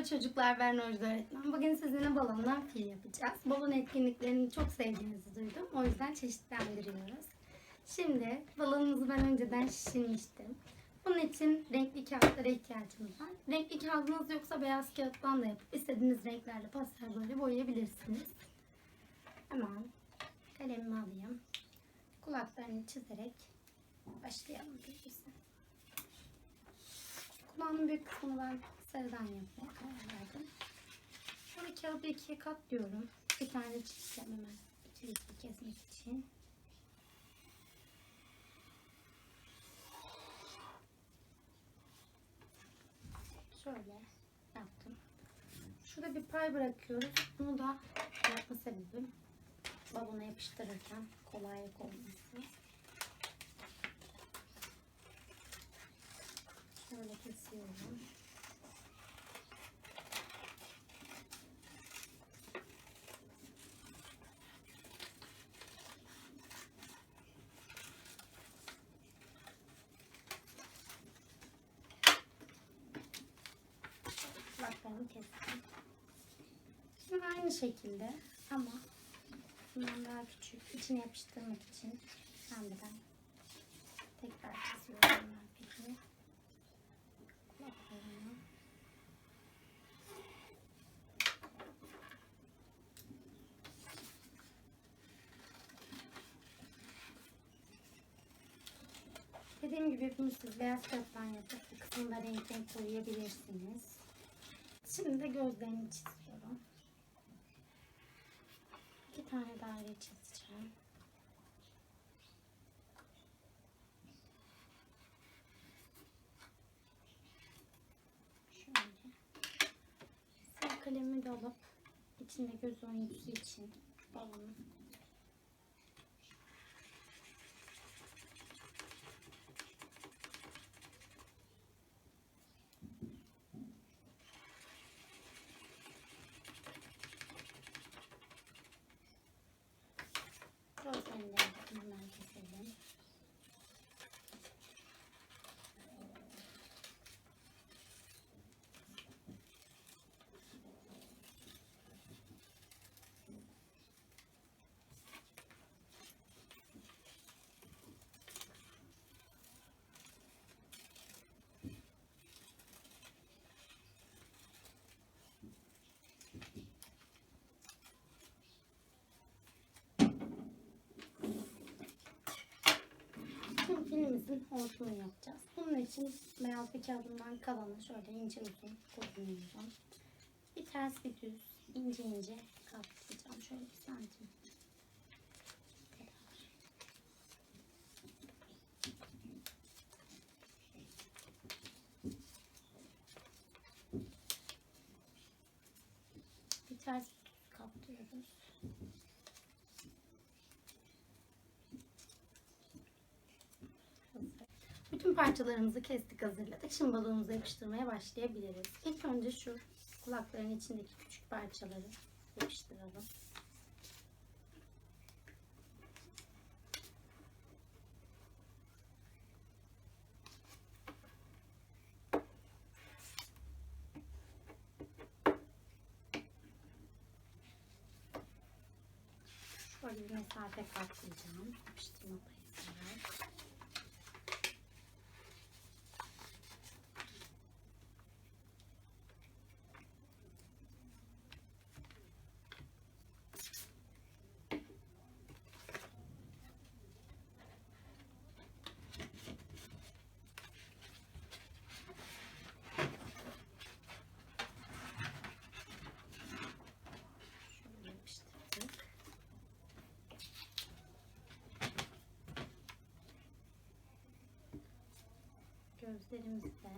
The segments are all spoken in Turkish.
Merhaba çocuklar ben Rojda öğretmen. Bugün sizinle balondan fil yapacağız. Balon etkinliklerini çok sevdiğinizi duydum. O yüzden çeşitlendiriyoruz. Şimdi balonumuzu ben önceden şişirmiştim. Bunun için renkli kağıtlara ihtiyacımız var. Renkli kağıdınız yoksa beyaz kağıttan da yapıp istediğiniz renklerle pastel böyle boyayabilirsiniz. Hemen kalemimi alayım. Kulaklarını çizerek başlayalım birisi. Kulağımın büyük kısmını ben sarıdan yapmaya karar verdim. Şöyle kağıdı ikiye katlıyorum. Bir tane çizeceğim hemen ikilikli kesmek için. Şöyle yaptım. Şurada bir pay bırakıyoruz. Bunu da yapma sebebim balona yapıştırırken kolaylık olması. Şöyle kesiyorum. Kulaklarını kestim. Şimdi aynı şekilde ama bundan daha küçük içine yapıştırmak için pembeden tekrar kesiyorum ben peki. Kulaklarını. Dediğim gibi bunu siz beyaz kağıttan yapıp bir kısmında renk renk koyabilirsiniz. Şimdi de gözlerini çiziyorum. İki tane daire çizeceğim. Şöyle. Sarı kalemimi de alıp içinde göz oyuntusu için balonu Gözlerini de hemen keselim. Filimizin hortumunu yapacağız. Bunun için beyaz bir kağıdımdan kalanı şöyle ince uzun koyuyorum. Bir ters bir düz ince ince katlayacağım. Şöyle bir santim. Bir ters bir. Hazır. Bütün parçalarımızı kestik hazırladık. Şimdi balonumuza yapıştırmaya başlayabiliriz. İlk önce şu kulakların içindeki küçük parçaları yapıştıralım. Şöyle bir mesafe katlayacağım. Yapıştırma payı var. Şöyle yapıştırdık. Gözlerimiz de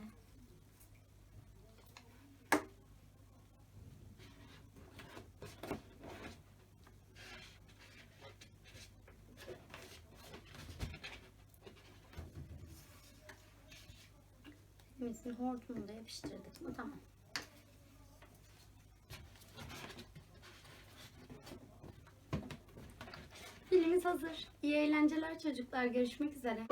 Misin hortumunu da yapıştırdık mı? Tamam. Filmimiz hazır. İyi eğlenceler çocuklar. Görüşmek üzere.